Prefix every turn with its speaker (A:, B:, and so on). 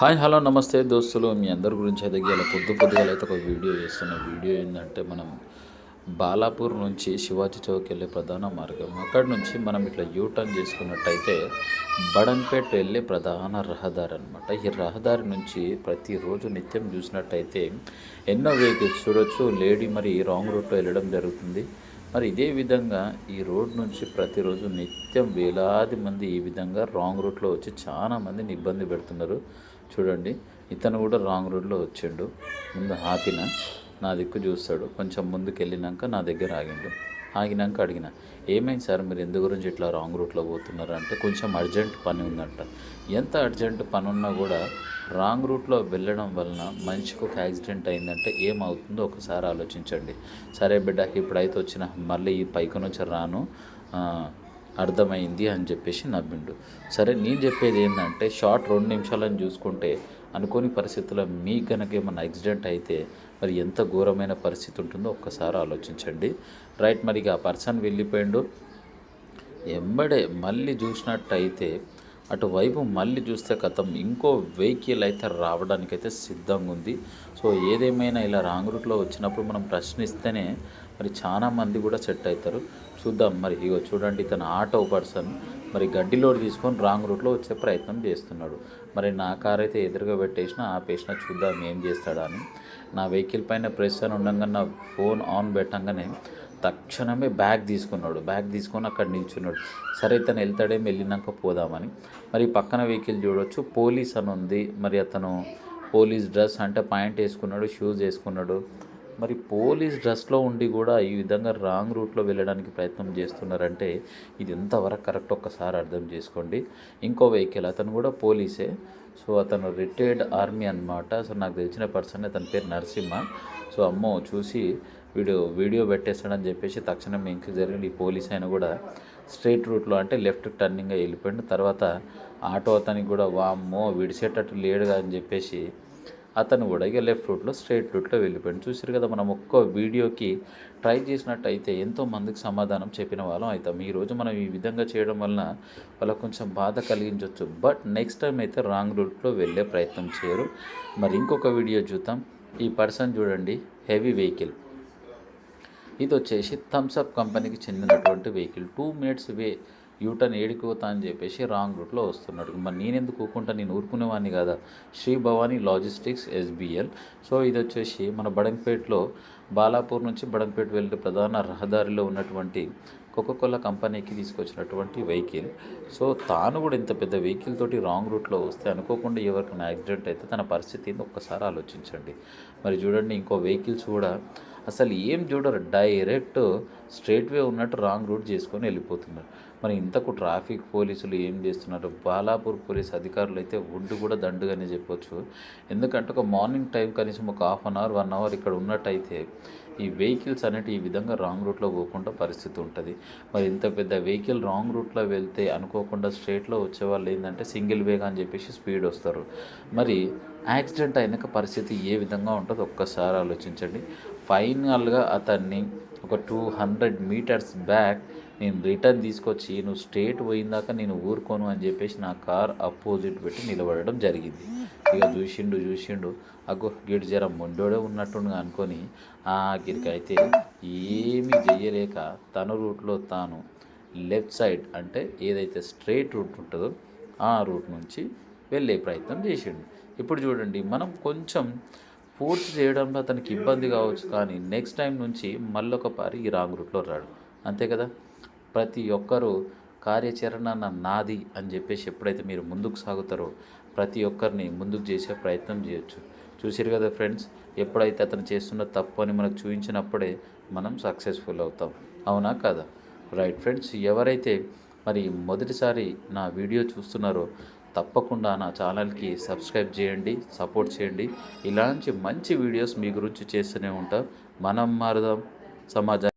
A: Hi hello నమస్తే దోస్తులు. మీ అందరి గురించి అయితే ఇలా పొద్దు పొద్దుగా అయితే ఒక వీడియో చేస్తున్న. వీడియో ఏంటంటే మనం బాలాపూర్ నుంచి శివాజీ చౌక్ వెళ్ళే ప్రధాన మార్గం. అక్కడ నుంచి మనం ఇట్లా యూటర్న్ చేసుకున్నట్టయితే బడన్పేట్ వెళ్ళే ప్రధాన రహదారి అనమాట ఈ రహదారి నుంచి ప్రతిరోజు నిత్యం చూసినట్టయితే ఎన్నో వెహికల్స్ చూడొచ్చు. లేడీ మరి రాంగ్ రూట్లో వెళ్ళడం జరుగుతుంది. మరి ఇదే విధంగా ఈ రోడ్ నుంచి ప్రతిరోజు నిత్యం వేలాది మంది ఈ విధంగా రాంగ్ రూట్లో వచ్చి చాలా మందిని ఇబ్బంది పెడుతున్నారు. చూడండి. ఇతను కూడా రాంగ్ రూట్లో వచ్చిండు. ముందు ఆపిన నా దిక్కు చూస్తాడు. కొంచెం ముందుకు వెళ్ళినాక నా దగ్గర ఆగిండు. ఆగినాక అడిగిన ఏమైంది సార్? మీరు ఎందు గురించి ఇట్లా రాంగ్ రూట్లో పోతున్నారు? అంటే కొంచెం అర్జెంట్ పని ఉందంట. ఎంత అర్జెంట్ పని ఉన్నా కూడా రాంగ్ రూట్లో వెళ్ళడం వలన మనిషికి ఒక యాక్సిడెంట్ అయిందంటే ఏమవుతుందో ఒకసారి ఆలోచించండి. సరే బిడ్డ ఇప్పుడైతే వచ్చిన మళ్ళీ ఈ పైకి నుంచి రాను. అర్థమైంది అని చెప్పేసి నవ్విండు సరే నేను చెప్పేది ఏంటంటే షార్ట్ రెండు నిమిషాలని చూసుకుంటే అనుకోని పరిస్థితుల్లో మీ కనుక ఏమైనా యాక్సిడెంట్ అయితే మరి ఎంత ఘోరమైన పరిస్థితి ఉంటుందో ఒక్కసారి ఆలోచించండి. రైట్ మరి ఇక ఆ పర్సన్ వెళ్ళిపోయిండు. ఎంబడే మళ్ళీ చూసినట్టయితే అటువైపు మళ్ళీ చూస్తే కథం ఇంకో వెహికల్ అయితే రావడానికైతే సిద్ధంగా ఉంది. సో ఏదేమైనా ఇలా రాంగ్ రూట్లో వచ్చినప్పుడు మనం ప్రశ్నిస్తేనే మరి చాలా మంది కూడా సెట్ అవుతారు. చూద్దాం. మరి ఇగో చూడండి తన ఆటో పర్సన్. మరి గడ్డి లోడ్ తీసుకొని రాంగ్ రూట్లో వచ్చే ప్రయత్నం చేస్తున్నాడు. మరి నా కార్ అయితే ఎదురుగా పెట్టేసిన ఆపేసిన చూద్దాం ఏం చేస్తాడా అని నా వెహికల్ పైన ప్రెస్ అని ఉండగా నా ఫోన్ ఆన్ పెట్టంగానే తక్షణమే బ్యాగ్ తీసుకున్నాడు. బ్యాగ్ తీసుకొని అక్కడ నిల్చున్నాడు. సరే తను వెళ్తాడేమి వెళ్ళినాక పోదామని. మరి పక్కన వెహికల్ చూడొచ్చు. పోలీస్ అని ఉంది. మరి అతను పోలీస్ డ్రెస్ అంటే ప్యాంట్ వేసుకున్నాడు షూస్ వేసుకున్నాడు. మరి పోలీస్ డ్రెస్లో ఉండి కూడా ఈ విధంగా రాంగ్ రూట్లో వెళ్ళడానికి ప్రయత్నం చేస్తున్నారంటే ఇది ఎంతవరకు కరెక్ట్ ఒక్కసారి అర్థం చేసుకోండి. ఇంకో వెహికల్ అతను కూడా పోలీసే. సో అతను రిటైర్డ్ ఆర్మీ అన్నమాట. సో నాకు తెలిసిన పర్సన్ అతని పేరు నరసింహ. సో అమ్మో చూసి వీడియో వీడియో పెట్టేస్తాడని చెప్పేసి తక్షణం ఇంక జరిగిన ఈ పోలీస్ అయినా కూడా స్ట్రైట్ రూట్లో అంటే లెఫ్ట్ టర్నింగ్గా వెళ్ళిపోయిండు. తర్వాత ఆటో అతనికి కూడా వామ్మో విడిసేటట్టు లేడుగా అని చెప్పేసి అతను కూడా ఇక లెఫ్ట్ రూట్లో స్ట్రైట్ రూట్లో వెళ్ళిపోయాడు. చూసారు కదా మనం ఒక్క వీడియోకి ట్రై చేసినట్టయితే ఎంతో మందికి సమాధానం చెప్పిన వాళ్ళం అవుతాం. ఈరోజు మనం ఈ విధంగా చేయడం వలన వాళ్ళకు కొంచెం బాధ కలిగించవచ్చు బట్ నెక్స్ట్ టైం అయితే రాంగ్ రూట్లో వెళ్ళే ప్రయత్నం చేయరు. మరి ఇంకొక వీడియో చూద్దాం. ఈ పర్సన్ చూడండి హెవీ వెహికల్ ఇది వచ్చేసి థమ్స్అప్ కంపెనీకి చెందినటువంటి vehicle two minutes way U turn ఏడిపోతా అని చెప్పేసి రాంగ్ రూట్లో వస్తున్నాడు. మరి నేను ఎందుకు నేను ఊరుకునేవాడిని కదా? Shri Bhavani logistics SBL. So ఇది వచ్చేసి మన బడంపేటలో బాలాపూర్ నుంచి బడంపేట వెళ్ళే ప్రధాన రహదారిలో ఉన్నటువంటి కోకోకోలా కంపెనీకి తీసుకొచ్చినటువంటి వెహికల్. సో తాను కూడా ఇంత పెద్ద వెహికల్ తోటి రాంగ్ రూట్లో వస్తే అనుకోకుండా ఎవరికైనా యాక్సిడెంట్ అయితే తన పరిస్థితిని ఒక్కసారి ఆలోచించండి. మరి చూడండి ఇంకో వెహికల్స్ కూడా అసలు ఏం చూడరు. డైరెక్ట్ స్ట్రైట్ వే ఉన్నట్టు రాంగ్ రూట్ చేసుకొని వెళ్ళిపోతున్నారు. మరి ఇంతకు ట్రాఫిక్ పోలీసులు ఏం చేస్తున్నారు? బాలాపూర్ పోలీస్ అధికారులు అయితే ఒడ్డు కూడా దండుగానే చెప్పొచ్చు. ఎందుకంటే ఒక మార్నింగ్ టైం కనీసం ఒక half an hour one hour ఇక్కడ ఉన్నట్టయితే ఈ వెహికల్స్ అనేవి ఈ విధంగా రాంగ్ రూట్లో పోకుండా పరిస్థితి ఉంటుంది. మరి ఇంత పెద్ద వెహికల్ రాంగ్ రూట్లో వెళ్తే అనుకోకుండా స్ట్రేట్లో వచ్చే వాళ్ళు ఏంటంటే సింగిల్ వేగా అని చెప్పేసి స్పీడ్ వస్తారు. మరి యాక్సిడెంట్ అయినాక పరిస్థితి ఏ విధంగా ఉంటుందో ఒక్కసారి ఆలోచించండి. ఫైనల్గా అతన్ని ఒక టూ హండ్రెడ్ మీటర్స్ బ్యాక్ నేను రిటర్న్ తీసుకొచ్చి నువ్వు స్ట్రేట్ పోయిందాక నేను ఊరుకోను అని చెప్పేసి నా కార్ అపోజిట్ పెట్టి నిలబడడం జరిగింది. ఇక చూసిండు చూసిండు. అగో గిడి జర మొండోడే ఉన్నట్టుండగా అనుకొని ఆ అయితే ఏమీ చెయ్యలేక తన రూట్లో తాను లెఫ్ట్ సైడ్ అంటే ఏదైతే స్ట్రేట్ రూట్ ఉంటుందో ఆ రూట్ నుంచి వెళ్ళే ప్రయత్నం చేసిండు. ఇప్పుడు చూడండి మనం కొంచెం పూర్తి చేయడంలో అతనికి ఇబ్బంది కావచ్చు కానీ నెక్స్ట్ టైం నుంచి మళ్ళొక పారి ఈ రాంగ్ రూట్లో రాడు. అంతే కదా? ప్రతి ఒక్కరూ కార్యాచరణ నా- నాది అని చెప్పేసి ఎప్పుడైతే మీరు ముందుకు సాగుతారో ప్రతి ఒక్కరిని ముందుకు చేసే ప్రయత్నం చేయొచ్చు. చూసారు కదా ఫ్రెండ్స్ ఎప్పుడైతే అతను చేస్తున్న తప్పు అని మనకు చూపించినప్పుడే మనం సక్సెస్ఫుల్ అవుతాం. అవునా కదా? రైట్ ఫ్రెండ్స్ ఎవరైతే మరి మొదటిసారి నా వీడియో చూస్తున్నారో తప్పకుండా నా ఛానల్కి సబ్స్క్రైబ్ చేయండి సపోర్ట్ చేయండి. ఇలాంటి మంచి వీడియోస్ మీ గురించి చేస్తూనే ఉంటాం. మనం మారుదాం. సమాజాన్ని